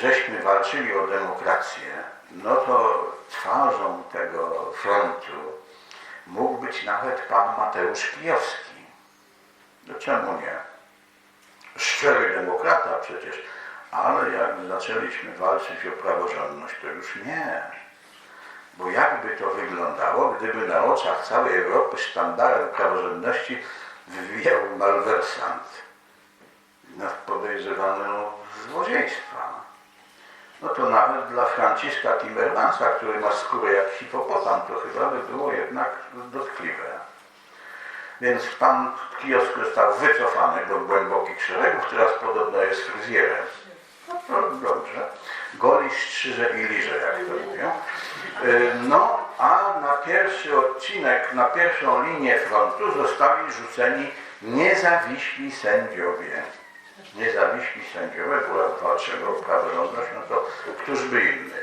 żeśmy walczyli o demokrację, no to twarzą tego frontu mógł być nawet pan Mateusz Kijowski. No czemu nie? Szczery demokrata przecież, ale jak zaczęliśmy walczyć o praworządność, to już nie. Bo jakby to wyglądało, gdyby na oczach całej Europy sztandarem praworządności wywijał malwersant no, podejrzewany złodziejstwa. No to nawet dla Franciszka Timmermansa, który ma skórę jak hipopotam, to chyba by było jednak dotkliwe. Więc pan Kijowski został wycofany do głębokich szeregów, teraz podobno jest fryzjerem. No dobrze. Goli, strzyże i liże, jak to mówią. Y, No, a na pierwszy odcinek, na pierwszą linię frontu zostali rzuceni niezawiśli sędziowie. Niezawiśli sędziowie, bo jak walczymy o praworządność, no to was made.